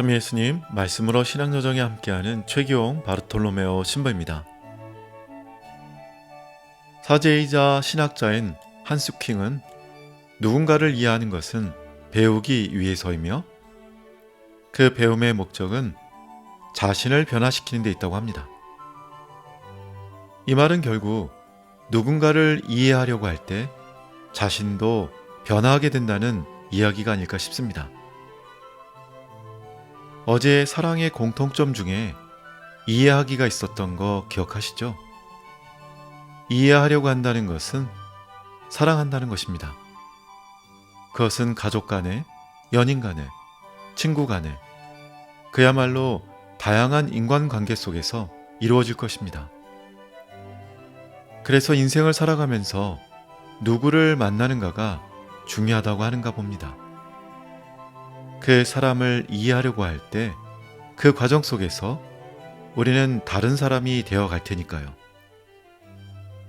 점 예수님 말씀으로 신앙여정에 함께하는 최기용 바르톨로메오 신부입니다. 사제이자 신학자인 한스킹은 누군가를 이해하는 것은 배우기 위해서이며 그 배움의 목적은 자신을 변화시키는 데 있다고 합니다. 이 말은 결국 누군가를 이해하려고 할 때 자신도 변화하게 된다는 이야기가 아닐까 싶습니다. 어제 사랑의 공통점 중에 이해하기가 있었던 거 기억하시죠? 이해하려고 한다는 것은 사랑한다는 것입니다. 그것은 가족 간에, 연인 간에, 친구 간에, 그야말로 다양한 인간관계 속에서 이루어질 것입니다. 그래서 인생을 살아가면서 누구를 만나는가가 중요하다고 하는가 봅니다. 그 사람을 이해하려고 할 때 그 과정 속에서 우리는 다른 사람이 되어 갈 테니까요.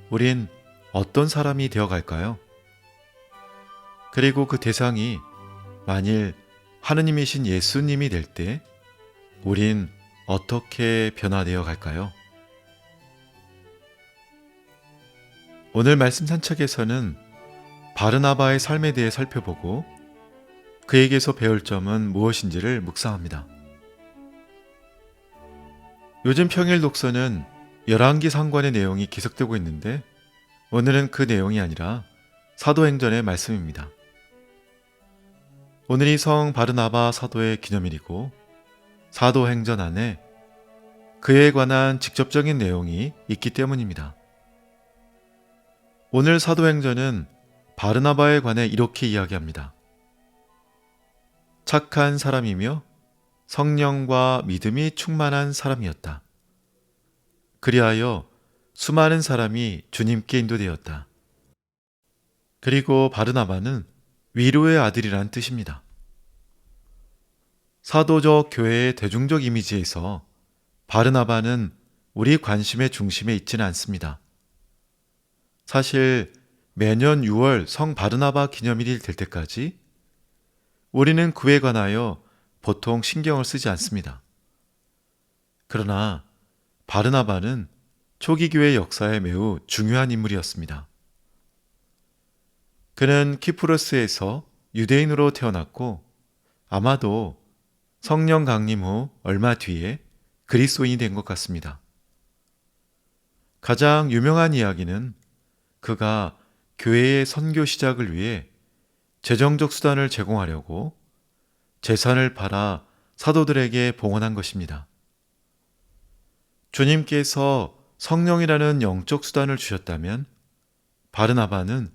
우린 어떤 사람이 되어 갈까요? 그리고 그 대상이 만일 하느님이신 예수님이 될 때 우린 어떻게 변화되어 갈까요? 오늘 말씀 산책에서는 바르나바의 삶에 대해 살펴보고 그에게서 배울 점은 무엇인지를 묵상합니다. 요즘 평일 독서는 열왕기 상관의 내용이 기록되고 있는데 오늘은 그 내용이 아니라 사도행전의 말씀입니다. 오늘이 성 바르나바 사도의 기념일이고 사도행전 안에 그에 관한 직접적인 내용이 있기 때문입니다. 오늘 사도행전은 바르나바에 관해 이렇게 이야기합니다. 착한 사람이며 성령과 믿음이 충만한 사람이었다. 그리하여 수많은 사람이 주님께 인도되었다. 그리고 바르나바는 위로의 아들이란 뜻입니다. 사도적 교회의 대중적 이미지에서 바르나바는 우리 관심의 중심에 있지는 않습니다. 사실 매년 6월 성 바르나바 기념일이 될 때까지 우리는 그에 관하여 보통 신경을 쓰지 않습니다. 그러나 바르나바는 초기 교회 역사에 매우 중요한 인물이었습니다. 그는 키프로스에서 유대인으로 태어났고 아마도 성령 강림 후 얼마 뒤에 그리스도인이 된 것 같습니다. 가장 유명한 이야기는 그가 교회의 선교 시작을 위해 재정적 수단을 제공하려고 재산을 팔아 사도들에게 봉헌한 것입니다. 주님께서 성령이라는 영적 수단을 주셨다면 바르나바는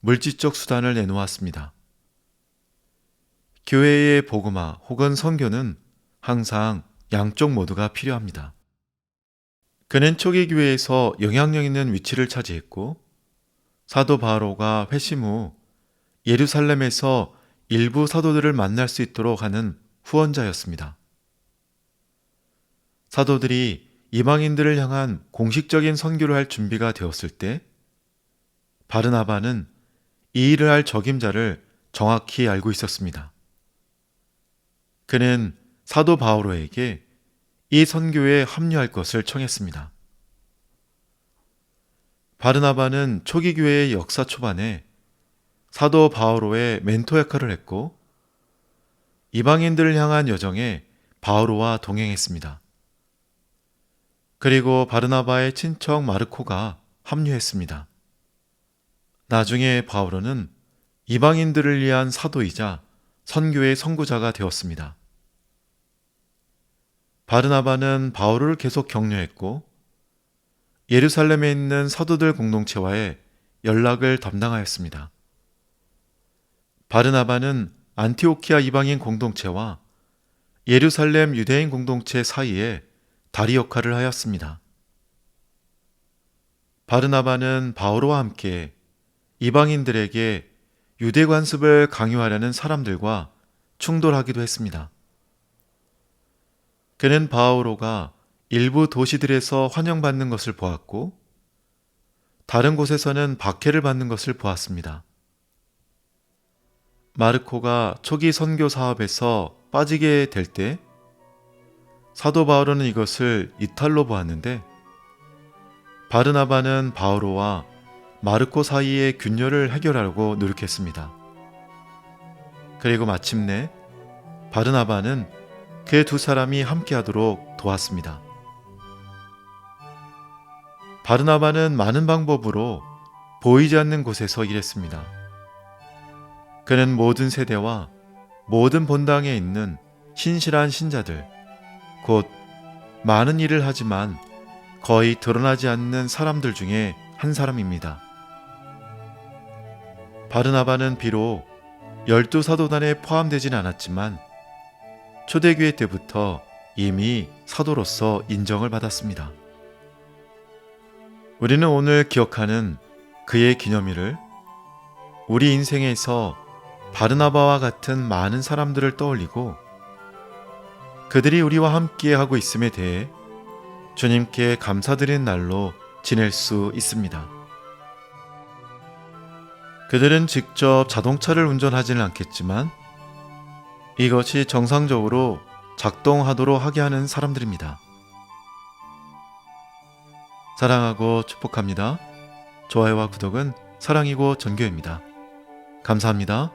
물질적 수단을 내놓았습니다. 교회의 복음화 혹은 선교는 항상 양쪽 모두가 필요합니다. 그는 초기 교회에서 영향력 있는 위치를 차지했고 사도 바로가 회심 후 예루살렘에서 일부 사도들을 만날 수 있도록 하는 후원자였습니다. 사도들이 이방인들을 향한 공식적인 선교를 할 준비가 되었을 때 바르나바는 이 일을 할 적임자를 정확히 알고 있었습니다. 그는 사도 바오로에게 이 선교에 합류할 것을 청했습니다. 바르나바는 초기 교회의 역사 초반에 사도 바오로의 멘토 역할을 했고 이방인들을 향한 여정에 바오로와 동행했습니다. 그리고 바르나바의 친척 마르코가 합류했습니다. 나중에 바오로는 이방인들을 위한 사도이자 선교의 선구자가 되었습니다. 바르나바는 바오로를 계속 격려했고 예루살렘에 있는 사도들 공동체와의 연락을 담당하였습니다. 바르나바는 안티오키아 이방인 공동체와 예루살렘 유대인 공동체 사이에 다리 역할을 하였습니다. 바르나바는 바오로와 함께 이방인들에게 유대 관습을 강요하려는 사람들과 충돌하기도 했습니다. 그는 바오로가 일부 도시들에서 환영받는 것을 보았고 다른 곳에서는 박해를 받는 것을 보았습니다. 마르코가 초기 선교 사업에서 빠지게 될 때 사도 바울은 이것을 이탈로 보았는데 바르나바는 바오로와 마르코 사이의 균열을 해결하려고 노력했습니다. 그리고 마침내 바르나바는 그 두 사람이 함께하도록 도왔습니다. 바르나바는 많은 방법으로 보이지 않는 곳에서 일했습니다. 그는 모든 세대와 모든 본당에 있는 신실한 신자들, 곧 많은 일을 하지만 거의 드러나지 않는 사람들 중에 한 사람입니다. 바르나바는 비록 열두 사도단에 포함되진 않았지만 초대교회 때부터 이미 사도로서 인정을 받았습니다. 우리는 오늘 기억하는 그의 기념일을 우리 인생에서 바르나바와 같은 많은 사람들을 떠올리고 그들이 우리와 함께 하고 있음에 대해 주님께 감사드리는 날로 지낼 수 있습니다. 그들은 직접 자동차를 운전하지는 않겠지만 이것이 정상적으로 작동하도록 하게 하는 사람들입니다. 사랑하고 축복합니다. 좋아요와 구독은 사랑이고 전교입니다. 감사합니다.